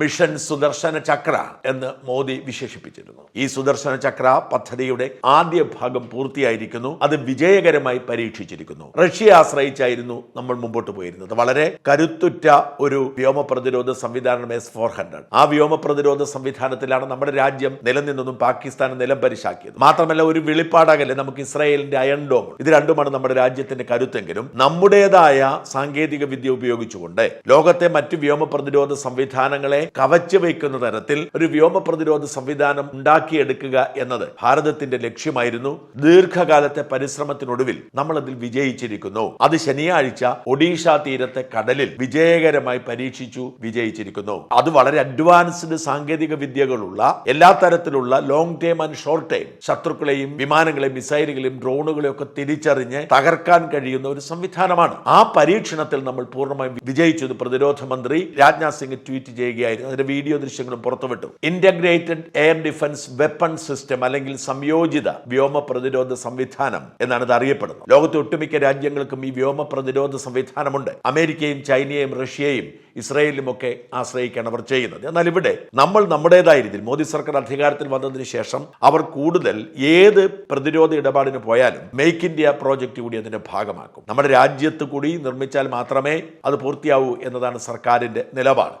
Mission Sudarshana ചക്ര എന്ന് മോദി വിശേഷിപ്പിച്ചിരുന്നു. ഈ സുദർശന ചക്ര പദ്ധതിയുടെ ആദ്യ ഭാഗം പൂർത്തിയായിരിക്കുന്നു. അത് വിജയകരമായി പരീക്ഷിച്ചിരിക്കുന്നു. റഷ്യയെ ആശ്രയിച്ചായിരുന്നു നമ്മൾ മുമ്പോട്ട് പോയിരുന്നത്. വളരെ കരുത്തുറ്റ ഒരു വ്യോമ പ്രതിരോധ സംവിധാനം എസ് ഫോർ ഹൺഡ്രഡ് ആ വ്യോമ പ്രതിരോധ സംവിധാനത്തിലാണ് നമ്മുടെ രാജ്യം നിലനിന്നതും പാകിസ്ഥാൻ നിലം പരിശാക്കിയത്. മാത്രമല്ല ഒരു വെളിപ്പാടാകല്ലേ? നമുക്ക് ഇസ്രായേലിന്റെ അയൺ ഡോം ഇത് രണ്ടുമാണ് നമ്മുടെ രാജ്യത്തിന്റെ കരുത്തെങ്കിലും. നമ്മുടേതായ സാങ്കേതിക വിദ്യ ഉപയോഗിച്ചുകൊണ്ട് ലോകത്തെ മറ്റ് വ്യോമ പ്രതിരോധ സംവിധാനങ്ങളെ കവച്ചു വയ്ക്കുന്ന തരത്തിൽ ഒരു വ്യോമ പ്രതിരോധ സംവിധാനം ഉണ്ടാക്കിയെടുക്കുക എന്നത് ഭാരതത്തിന്റെ ലക്ഷ്യമായിരുന്നു. ദീർഘകാലത്തെ പരിശ്രമത്തിനൊടുവിൽ നമ്മൾ അതിൽ വിജയിച്ചിരിക്കുന്നു. അത് ശനിയാഴ്ച ഒഡീഷ തീരത്തെ കടലിൽ വിജയകരമായി പരീക്ഷിച്ചു വിജയിച്ചിരിക്കുന്നു. അത് വളരെ അഡ്വാൻസ്ഡ് സാങ്കേതിക വിദ്യകളുള്ള എല്ലാ തരത്തിലുള്ള long time and short time ശത്രുക്കളെയും വിമാനങ്ങളെയും മിസൈലുകളെയും ഡ്രോണുകളെയും ഒക്കെ തിരിച്ചറിഞ്ഞ് തകർക്കാൻ കഴിയുന്ന ഒരു സംവിധാനമാണ്. ആ പരീക്ഷണത്തിൽ നമ്മൾ പൂർണമായും വിജയിച്ചു എന്ന് പ്രതിരോധ മന്ത്രി രാജ്നാഥ് സിംഗ് ട്വീറ്റ് ചെയ്യുകയായിരുന്നു. അതിന്റെ വീഡിയോ ദൃശ്യങ്ങളും പുറത്തുവിട്ടു. Integrated air defence weapon system അല്ലെങ്കിൽ സംയോജിത വ്യോമ പ്രതിരോധ സംവിധാനം എന്നാണ് ഇത് അറിയപ്പെടുന്നത്. ലോകത്തെ ഒട്ടുമിക്ക രാജ്യങ്ങൾക്കും ഈ വ്യോമ പ്രതിരോധ സംവിധാനമുണ്ട്. അമേരിക്കയും ചൈനയും റഷ്യയും ഇസ്രയേലും ഒക്കെ ആശ്രയിക്കാണ് അവർ ചെയ്യുന്നത്. എന്നാൽ ഇവിടെ നമ്മൾ നമ്മുടേതായ രീതിയിൽ മോദി സർക്കാർ അധികാരത്തിൽ വന്നതിന് ശേഷം അവർ കൂടുതൽ ഏത് പ്രതിരോധ ഇടപാടിന് പോയാലും മേക്ക് ഇന്ത്യ പ്രോജക്റ്റ് കൂടി അതിന്റെ ഭാഗമാക്കും. നമ്മുടെ രാജ്യത്ത് കൂടി നിർമ്മിച്ചാൽ മാത്രമേ അത് പൂർത്തിയാവൂ എന്നതാണ് സർക്കാരിന്റെ നിലപാട്.